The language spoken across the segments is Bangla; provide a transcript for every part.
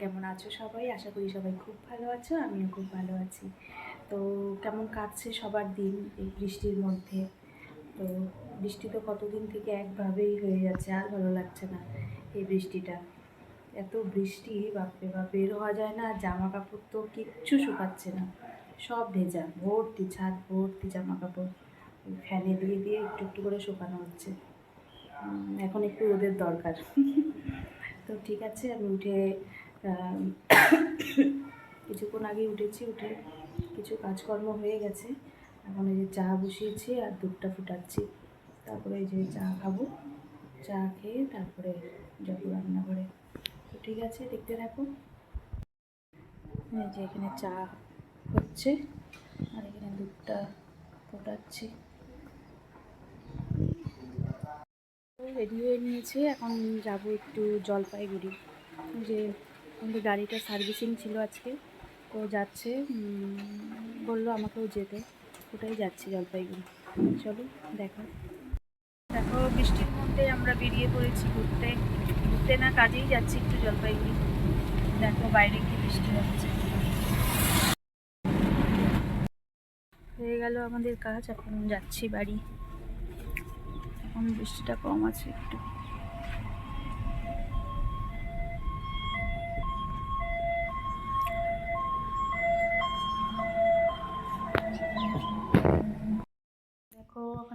কেমন আছো সবাই? আশা করি সবাই খুব ভালো আছো, আমিও খুব ভালো আছি। তো কেমন কাটছে সবার দিন এই বৃষ্টির মধ্যে? তো বৃষ্টি তো কতদিন থেকে একভাবেই হয়ে যাচ্ছে, আর ভালো লাগছে না এই বৃষ্টিটা। এত বৃষ্টি, বাপরে বাপ, বের হওয়া যায় না জামা কাপড় তো কিচ্ছু শুকাচ্ছে না। সব ভেজা, ভর্তি ছাদ, ভর্তি জামা কাপড় ফ্যানে দিয়ে দিয়ে একটু একটু করে শুকানো হচ্ছে। এখন একটু রোদের দরকার। তো ঠিক আছে, আমি উঠে কিছুক্ষণ আগে উঠেছি, উঠে কিছু কাজকর্ম হয়ে গেছে। এখন এই যে চা বসিয়েছি আর দুধটা ফুটাচ্ছি। তারপরে এই যে চা খাব, চা খেয়ে তারপরে যাব রান্না করে তো ঠিক আছে, দেখতে থাকো। এই যে এখানে চা হচ্ছে আর এখানে দুধটা ফোটাচ্ছি। রেডি হয়ে নিয়েছে, এখন যাব একটু জলপাইগুড়ি। যে আমাদের গাড়িটা সার্ভিসিং ছিল আজকে। তো যাচ্ছে বলল আমাকেও যেতে। ওটাই যাচ্ছি জলপাইগুড়ি। চলো, দেখো। দেখো, বৃষ্টির মধ্যে আমরা বেরিয়ে পড়েছি ঘুরতে। ঘুরতে না কাজেই যাচ্ছি একটু জলপাইগুড়ি। দেখো বাইরে কি বৃষ্টি হচ্ছে। হয়ে গেল আমাদের কাজ, এখন যাচ্ছি বাড়ি। এখন বৃষ্টিটা কম আছে একটু।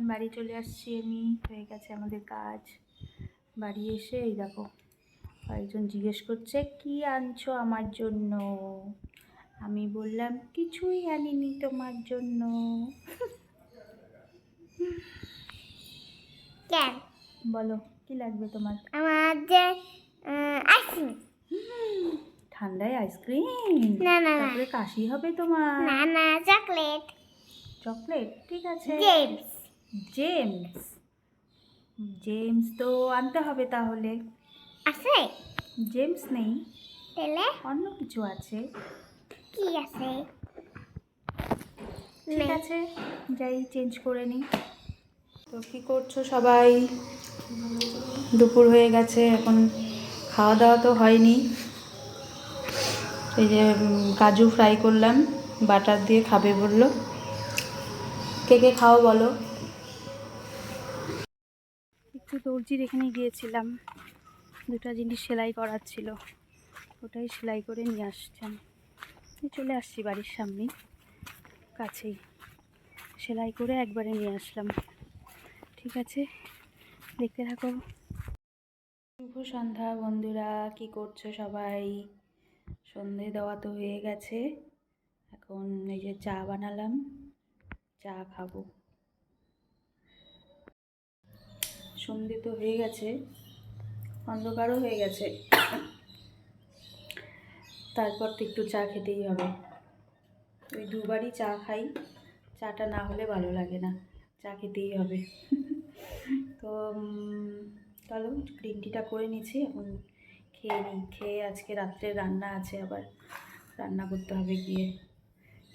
বাড়ি চলে আসছি আমি। হয়ে গেছে আমাদের কাজ। বাড়ি এসে এই দেখো কয়েকজন জিজ্ঞেস করছে কি আনছো আমার জন্য? আমি বললাম কিছুই আনিনি তোমার জন্য। কেন? বলো কি লাগবে তোমার? আমার যে আইসক্রিম। ঠান্ডায় আইসক্রিম? না না। তারপরে কাশি হবে তোমার? না না চকলেট। চকলেট ঠিক আছে। জেমস। জেমস। জেমস তো আনতে হবে তাহলে। আছে? জেমস নেই। তাহলে অন্য কিছু আছে। কি আছে? ঠিক আছে যাই চেঞ্জ করে নিই তো কী করছ সবাই? দুপুর হয়ে গেছে এখন খাওয়া দাওয়া তো হয়নি। এই যে কাজু ফ্রাই করলাম বাটার দিয়ে খাবে বলল। কে কে খাও বলো? একটু দর্জির এখানে গিয়েছিলাম। দুটো জিনিস সেলাই করার ছিল। ওটাই সেলাই করে নিয়ে আসছেন। চলে আসছি বাড়ির সামনেই কাছেই। সেলাই করে একবারে নিয়ে আসলাম। ঠিক আছে? দেখতে থাকো। শুভ সন্ধ্যা বন্ধুরা, কি করছ সবাই? সন্ধে দেওয়া তো হয়ে গেছে। এখন এই যে চা বানালাম। চা খাব। সন্ধে তো হয়ে গেছে, অন্ধকারও হয়ে গেছে। তারপর তো একটু চা খেতেই হবে। ওই দুবারই চা খাই, চাটা না হলে ভালো লাগে না, চা খেতেই হবে। তো চলো গ্রিন টিটা করে নিচ্ছি, এখন খেয়ে নিই, খেয়ে আজকে রাত্রে রান্না আছে আবার, রান্না করতে হবে গিয়ে।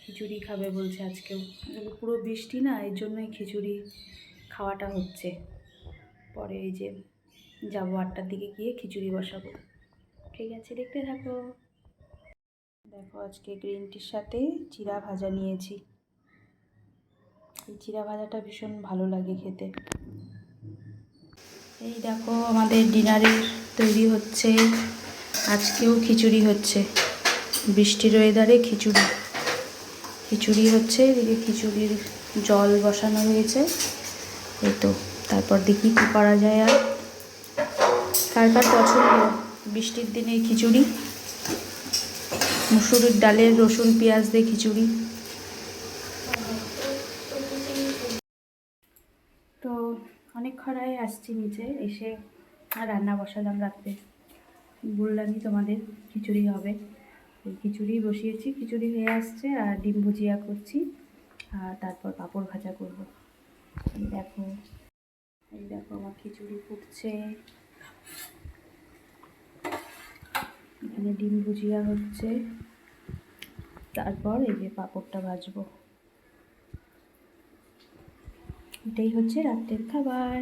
খিচুড়ি খাবে বলছে আজকেও পুরো বৃষ্টি না, এর জন্যই খিচুড়ি খাওয়াটা হচ্ছে। পরে এই যে যাব আটটার দিকে গিয়ে খিচুড়ি বসাবো। ঠিক আছে, দেখতে থাকো। দেখো আজকে গ্রিন টির সাথে চিরা ভাজা নিয়েছি। এই চিরা ভাজাটা ভীষণ ভালো লাগে খেতে। এই দেখো আমাদের ডিনারের তৈরি হচ্ছে। আজকেও খিচুড়ি হচ্ছে। বৃষ্টির ওয়েদারে খিচুড়ি। খিচুড়ি হচ্ছে, এদিকে খিচুড়ির জল বসানো হয়েছে। এই তো। তারপর দেখি কী করা যায় আর। কার কার পছন্দ? বৃষ্টির দিনে খিচুড়ি, মুসুরির ডালের রসুন, পেঁয়াজ দিয়ে খিচুড়ি। তো অনেক খরায় আসছি নিচে, এসে আর রান্না বসালাম রাত্রে। বললামই তোমাদের খিচুড়ি হবে। খিচুড়ি বসিয়েছি, খিচুড়ি হয়ে আসছে আর ডিম ভুজিয়া করছি। আর তারপর পাঁপড় ভাজা করব। দেখো। এই দেখো আমার খিচুড়ি ফুটছে। এখানে ডিম ভুজিয়া হচ্ছে। তারপর এই যে পাঁপড়টা ভাজবো। এটাই হচ্ছে রাত্রের খাবার।